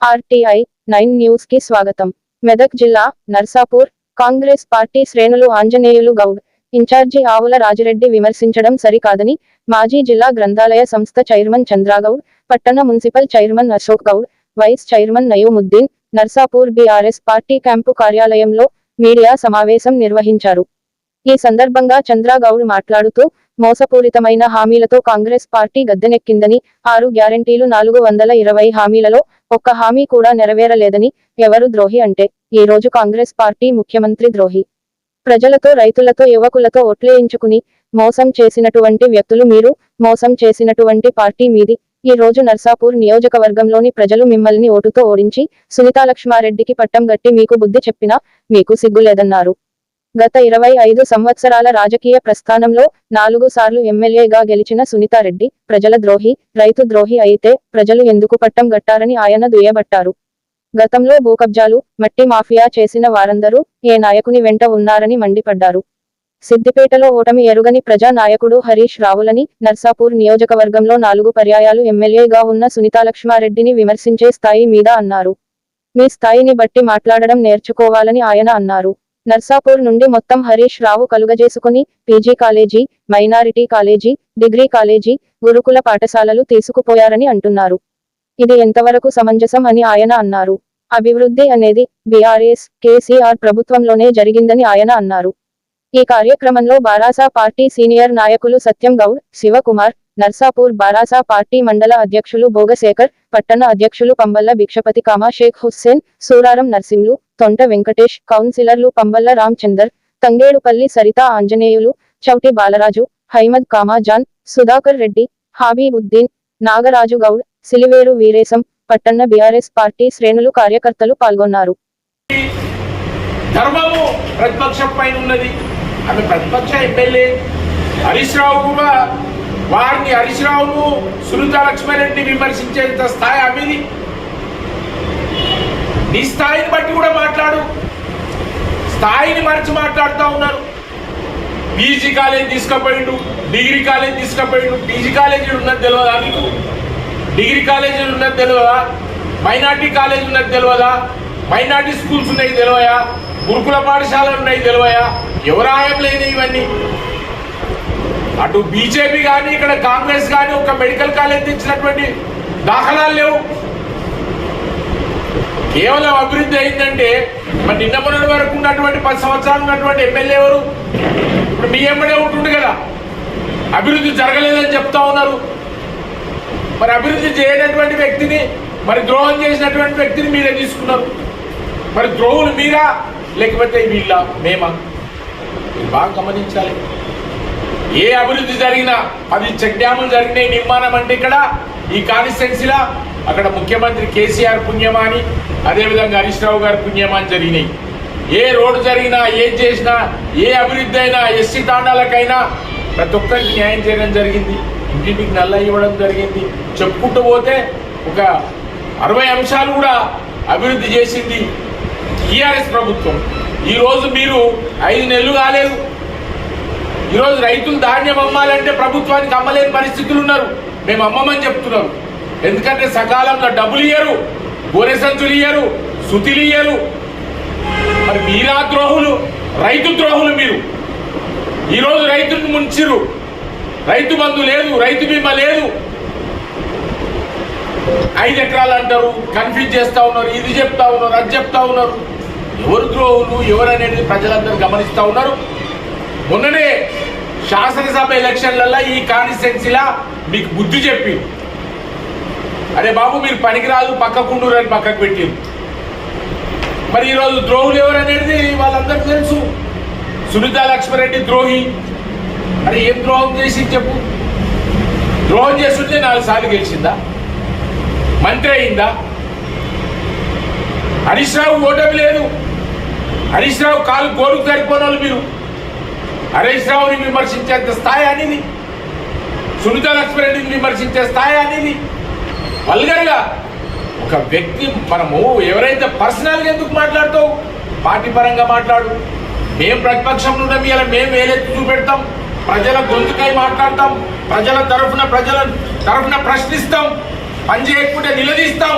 RTI nine న్యూస్కి స్వాగతం. మెదక్ జిల్లా నర్సాపూర్ కాంగ్రెస్ పార్టీ శ్రేణులు ఆంజనేయులు గౌడ్ ఇన్ఛార్జి ఆవుల రాజిరెడ్డి విమర్శించడం సరికాదని మాజీ జిల్లా గ్రంథాలయ సంస్థ చైర్మన్ చంద్రాగౌడ్ పట్టణ municipal chairman Ashok Goud vice chairman Nayumuddin Narsapur BRS party camp కార్యాలయంలో మీడియా సమావేశం నిర్వహించారు. ఈ సందర్భంగా చంద్రాగౌడ్ మాట్లాడుతూ మోసపూరితమైన హామీలతో కాంగ్రెస్ పార్టీ గద్దెనెక్కిందని ఆరు గ్యారంటీలు నాలుగు వందల ఇరవై హామీలలో ఒక్క హామీ కూడా నెరవేరలేదని ఎవరు ద్రోహి అంటే ఈ రోజు కాంగ్రెస్ పార్టీ ముఖ్యమంత్రి ద్రోహి. ప్రజలతో రైతులతో యువకులతో ఒట్లేయించుకుని మోసం చేసినటువంటి వ్యక్తులు మీరు మోసం చేసినటువంటి పార్టీ మీది. ఈ రోజు నర్సాపూర్ నియోజకవర్గంలోని ప్రజలు మిమ్మల్ని ఓటుతో ఓడించి సునీతాలక్ష్మారెడ్డికి పట్టం గట్టి మీకు బుద్ధి చెప్పినా మీకు సిగ్గులేదన్నారు. గత ఇరవై ఐదు సంవత్సరాల రాజకీయ ప్రస్థానంలో నాలుగు సార్లు ఎమ్మెల్యేగా గెలిచిన సునీతారెడ్డి ప్రజల ద్రోహి రైతు ద్రోహి అయితే ప్రజలు ఎందుకు పట్టం గట్టారని ఆయన దుయ్యబట్టారు. గతంలో భూకబ్జాలు మట్టి మాఫియా చేసిన వారందరూ ఏ నాయకుని వెంట ఉన్నారని మండిపడ్డారు. సిద్దిపేటలో ఓటమి ఎరుగని ప్రజా నాయకుడు హరీష్ రావులని నర్సాపూర్ నియోజకవర్గంలో నాలుగు పర్యాయాలు ఎమ్మెల్యేగా ఉన్న సునీతాలక్ష్మారెడ్డిని విమర్శించే స్థాయి మీద అన్నారు. మీ స్థాయిని బట్టి మాట్లాడడం నేర్చుకోవాలని ఆయన అన్నారు. నర్సాపూర్ నుండి మొత్తం Harish Rao కలుగజేసుకుని PG college minority college degree college గురుకుల పాఠశాలలు తీసుకుపోయారని అంటున్నారు. ఇది ఎంతవరకు సమంజసం అని ఆయన అన్నారు. అభివృద్ధి అనేది బీఆర్ఎస్ కేసీఆర్ ప్రభుత్వంలోనే జరిగిందని ఆయన అన్నారు. ఈ కార్యక్రమంలో బారాసా పార్టీ సీనియర్ నాయకులు సత్యం గౌడ్ శివకుమార్ నర్సాపూర్ బారాసా పార్టీ మండల అధ్యక్షులు భోగశేఖర్ పట్టణ అధ్యక్షులు పంబల్ల భిక్షపతి కామా షేక్ హుస్సేన్ సూరారం నర్సింలు తొంట వెంకటేష్ కౌన్సిలర్లు పంబల్ల రామచందర్ తంగేడుపల్లి సరిత ఆంజనేయులు చౌటి బాలరాజు హైమద్ కామాజాన్ సుధాకర్ రెడ్డి హాబీబుద్దీన్ నాగరాజు గౌడ్ సిలివేరు వీరేశం పట్టణ బీఆర్ఎస్ పార్టీ శ్రేణులు కార్యకర్తలు పాల్గొన్నారు. ధర్మము ప్రతిపక్షం పైన ఉన్నది. ఆమె ప్రతిపక్ష ఎమ్మెల్యే హరీష్ రావు కూడా వారిని హరీష్ రావును సునీత లక్ష్మారెడ్డి విమర్శించేంత స్థాయి ఆమెది నీ స్థాయిని బట్టి కూడా మాట్లాడు. స్థాయిని మరిచి మాట్లాడుతూ ఉన్నారు. పీజీ కాలేజ్ తీసుకుపోయిండు డిగ్రీ కాలేజ్ తీసుకుపోయిండు. పీజీ కాలేజీ ఉన్నది తెలియదా నీకు? డిగ్రీ కాలేజీలు ఉన్నది తెలియదా మైనార్టీ కాలేజ్ ఉన్నది తెలియదా మైనార్టీ స్కూల్స్ ఉన్నాయి తెలియయా గురుకుల పాఠశాలలు ఉన్నాయి తెలియయా ఎవరు ఆయం లేదు ఇవన్నీ? అటు బీజేపీ కానీ ఇక్కడ కాంగ్రెస్ కానీ ఒక మెడికల్ కాలేజ్ తెచ్చినటువంటి దాఖలాలు లేవు. కేవలం అభివృద్ధి అయిందంటే మరి నిన్న మొన్నటి వరకు ఉన్నటువంటి పది సంవత్సరాలు ఉన్నటువంటి ఎమ్మెల్యే ఎవరు? ఇప్పుడు మీ ఎమ్మెల్యే ఉంటుండే కదా. అభివృద్ధి జరగలేదని చెప్తా ఉన్నారు. మరి అభివృద్ధి చేయనటువంటి వ్యక్తిని మరి ద్రోహం చేసినటువంటి వ్యక్తిని మీరే తీసుకున్నారు. మరి ద్రోహులు మీరా? లేకపోతే వీళ్ళ మేమా? బాగా గమనించాలి. ఏ అభివృద్ధి జరిగినా అది చెక్ డ్యాములు జరిగినాయి నిర్మాణం అంటే ఇక్కడ ఈ కాన్స్టిట్యున్సీలా అక్కడ ముఖ్యమంత్రి కేసీఆర్ పుణ్యమా అని అదేవిధంగా హరీష్ రావు గారి పుణ్యమా అని జరిగినాయి. ఏ రోడ్డు జరిగినా ఏం చేసినా ఏ అభివృద్ధి అయినా ఎస్సీ తాండాలకైనా ప్రతి ఒక్కరికి న్యాయం చేయడం జరిగింది. ఇంటింటికి నల్ల ఇవ్వడం జరిగింది. చెప్పుకుంటూ పోతే ఒక అరవై అంశాలు కూడా అభివృద్ధి చేసింది టీఆర్ఎస్ ప్రభుత్వం. ఈరోజు మీరు ఐదు నెలలు కాలేదు. ఈరోజు రైతులు ధాన్యం అమ్మాలంటే ప్రభుత్వానికి అమ్మలేని పరిస్థితులు ఉన్నారు. మేము అమ్మమని చెప్తున్నారు ఎందుకంటే సకాలంలో డబ్బులు ఇయ్యరు గోనె సంచులు ఇయ్యరు సుతిలు ఇయ్యరు. మరి మీరా ద్రోహులు రైతు ద్రోహులు మీరు. ఈరోజు రైతులను ముంచిరు రైతు బంధు లేదు రైతు బీమా లేదు. ఐదు ఎకరాలు అంటారు కన్ఫ్యూజ్ చేస్తూ ఉన్నారు ఇది చెప్తా ఉన్నారు అది చెప్తా ఉన్నారు. ఎవరు ద్రోహులు ఎవరు అనేది ప్రజలందరూ గమనిస్తూ ఉన్నారు. మొన్ననే శాసనసభ ఎలక్షన్లలో ఈ కాన్స్టిట్యున్సీలా మీకు బుద్ధి చెప్పి అరే బాబు మీరు పనికిరాదు పక్కకుండూరు అని పక్కకు పెట్టి మరి ఈరోజు ద్రోహులు ఎవరు అనేది వాళ్ళందరికీ తెలుసు. సునీత లక్ష్మరెడ్డి ద్రోహి. అరే ఏం ద్రోహం చేసి చెప్పు. ద్రోహం చేస్తుంటే నాలుగు సార్లు గెలిచిందా? మంత్రి అయిందా? హరీష్ రావు ఓటమి లేదు. హరీష్ రావు కాలు గోరుకు సరిపోనాలు మీరు. హరీష్ రావుని విమర్శించేంత స్థాయి అనేది సునీత లక్ష్మరెడ్డిని విమర్శించే స్థాయి అనేది వల్గర్గా ఒక వ్యక్తి మనము ఎవరైతే పర్సనల్గా ఎందుకు మాట్లాడుతావు? పార్టీ పరంగా మాట్లాడు. మేము ప్రతిపక్షంలో ఉన్నాం ఇలా మేము వేలెత్తి చూపెడతాం. ప్రజల గొంతుకై మాట్లాడతాం. ప్రజల తరఫున ప్రజల తరఫున ప్రశ్నిస్తాం. పని చేయకుంటే నిలదీస్తాం.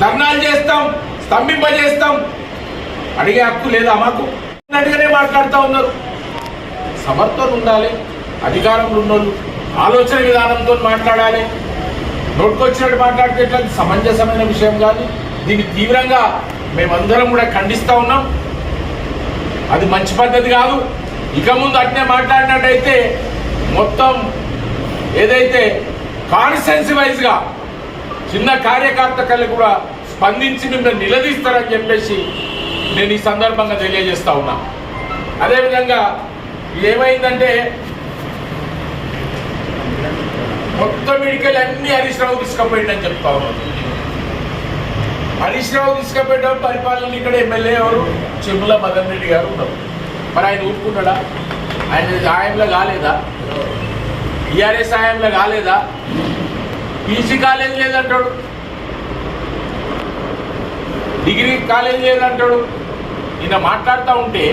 ధర్నాలు చేస్తాం. స్తంభింపజేస్తాం. అడిగే హక్కు లేదా మాకు? అన్నట్టుగానే మాట్లాడుతూ ఉన్నారు. సమర్థన ఉండాలి అధికారంలో ఉన్నోళ్ళు ఆలోచన విధానంతో మాట్లాడాలి. నోట్కొచ్చినట్టు మాట్లాడితే ఎట్లాంటి సమంజసమైన విషయం కాదు. దీన్ని తీవ్రంగా మేమందరం కూడా ఖండిస్తూ ఉన్నాం. అది మంచి పద్ధతి కాదు. ఇక ముందు అట్నే మాట్లాడినట్టయితే మొత్తం ఏదైతే కాన్సెన్స్ వైజ్గా చిన్న కార్యకర్తలు కూడా స్పందించి మిమ్మల్ని నిలదీస్తారని చెప్పేసి నేను ఈ సందర్భంగా తెలియజేస్తా ఉన్నా. అదేవిధంగా ఏమైందంటే మొత్తం మెడికల్ అన్ని హరీష్ రావు తీసుకుపోయిందని చెప్తా ఉన్నాను హరీష్ రావు తీసుకుపోయడం పరిపాలన ఇక్కడ ఎమ్మెల్యే ఎవరు? చెమ్ముల మదన్ రెడ్డి గారు ఉన్నారు. మరి ఆయన ఊరుకున్నాడా ఆయన సాయంలో కాలేదా? టీఆర్ఎస్ సాయంలో కాలేదా? పీజీ కాలేజ్ లేదంటాడు. డిగ్రీ కాలేజ్ లేదంటాడు. ఈయన మాట్లాడుతూ ఉంటే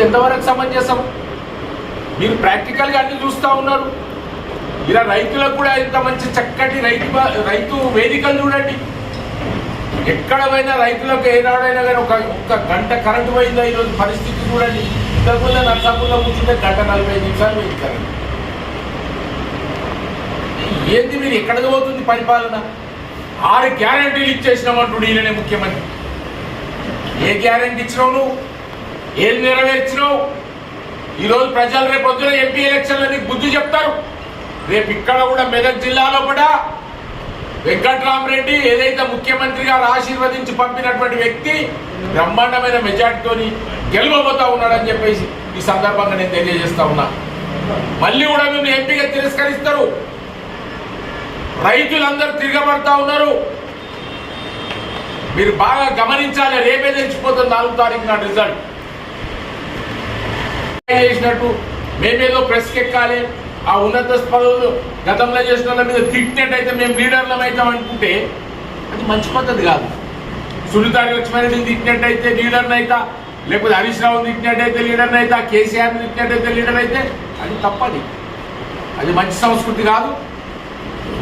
ఎంతవరకు సమంజసం? మీరు ప్రాక్టికల్గా అన్ని చూస్తూ ఉన్నారు. ఇలా రైతులకు కూడా ఇంత మంచి చక్కటి రైతు రైతు వేదికలు చూడండి. ఎక్కడ పోయినా రైతులకు ఏనాడైనా కానీ ఒక ఒక్క గంట కరెంటు పోయిందా ఈరోజు? పరిస్థితి చూడండి. ఇంతకుముందు నర్సాపూర్లో కూర్చుంటే గంట నలభై ఐదు నిమిషాలు పోయింది కరెంట్ ఏంది మీరు ఎక్కడికి పోతుంది పరిపాలన? ఆరు గ్యారంటీలు ఇచ్చేసినామంటుడు ఈయననే ముఖ్యమంత్రి. ఏ గ్యారంటీ ఇచ్చినావు నువ్వు? ఏం నెరవేర్చినావు ఈరోజు ప్రజలు రేపు పొద్దున ఎంపీ ఎలక్షన్లో నీకు బుద్ధి చెప్తారు. రేపు ఇక్కడ కూడా మెదక్ జిల్లాలో కూడా వెంకట్రామరెడ్డి ఏదైతే ముఖ్యమంత్రి గారు ఆశీర్వదించి పంపినటువంటి వ్యక్తి బ్రహ్మాండమైన మెజార్టీతోని గెలవబోతా ఉన్నాడని చెప్పేసి ఈ సందర్భంగా నేను తెలియజేస్తా ఉన్నా. మళ్ళీ కూడా మేము ఎంపీగా తిరస్కరిస్తారు. రైతులందరూ తిరగబడతా ఉన్నారు. మీరు బాగా గమనించాలి రేపే తెలిసిపోతుంది నాలుగు తారీఖు నాడు రిజల్ట్. చేసినట్టు మేమేదో ప్రెస్ ఎక్కాలి ఆ ఉన్నత పదవులు గతంలో చేసిన వాళ్ళ మీద తిట్టినట్టయితే మేము లీడర్లం అవుతాం అనుకుంటే అది మంచి పద్ధతి కాదు. సునీతారి లక్ష్మారెడ్డిని తిట్టినట్టయితే లీడర్ని అవుతా లేకపోతే హరీష్ రావుని తిట్టినట్టయితే లీడర్ని అవుతా కేసీఆర్ని తిట్టినట్టయితే లీడర్ అయితే అది తప్పది. అది మంచి సంస్కృతి కాదు.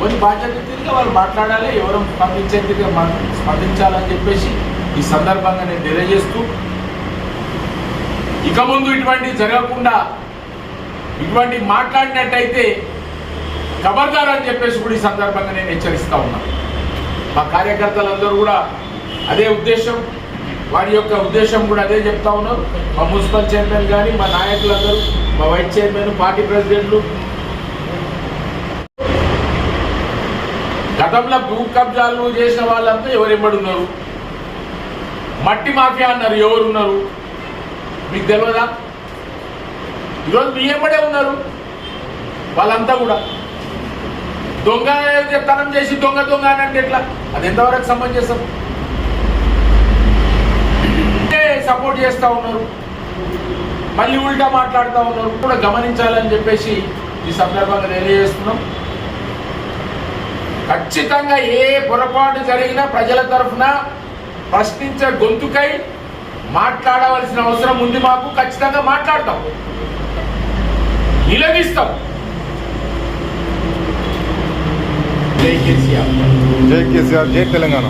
కొన్ని బాధ్యత తిరిగి వాళ్ళు మాట్లాడాలి ఎవరు స్పందించే తిరిగి స్పందించాలని చెప్పేసి ఈ సందర్భంగా నేను తెలియజేస్తూ ఇక ముందు ఇటువంటి జరగకుండా ఇటువంటి మాట్లాడినట్టయితే ఖబర్దార్ అని చెప్పేసి కూడా ఈ సందర్భంగా నేను హెచ్చరిస్తా ఉన్నా. మా కార్యకర్తలందరూ కూడా అదే ఉద్దేశం. వారి యొక్క ఉద్దేశం కూడా అదే చెప్తా ఉన్నారు. మా మున్సిపల్ చైర్మన్ కానీ మా నాయకులందరూ మా వైస్ చైర్మన్ పార్టీ ప్రెసిడెంట్లు. గతంలో భూ కబ్జాలు చేసిన వాళ్ళంతా ఎవరెమ్మడి ఉన్నారు మట్టి మాఫియా అన్నారు ఎవరున్నారు? మీకు తెలియదా ఈరోజు మీ ఎంబడే ఉన్నారు. వాళ్ళంతా కూడా. దొంగ తనం చేసి దొంగ దొంగ అని అంటే ఎట్లా? అది ఎంతవరకు సమంజసం సపోర్ట్ చేస్తూ ఉన్నారు. మళ్ళీ ఉల్టా మాట్లాడుతూ ఉన్నారు. కూడా గమనించాలని చెప్పేసి ఈ సందర్భంగా తెలియజేస్తున్నాం. ఖచ్చితంగా ఏ పొరపాటు జరిగినా ప్రజల తరఫున ప్రశ్నించే గొంతుకై మాట్లాడవలసిన అవసరం ఉంది మాకు ఖచ్చితంగా మాట్లాడతాం. నిలదీస్తాం. జై కేసీఆర్. జై కేసీఆర్ జై తెలంగాణ.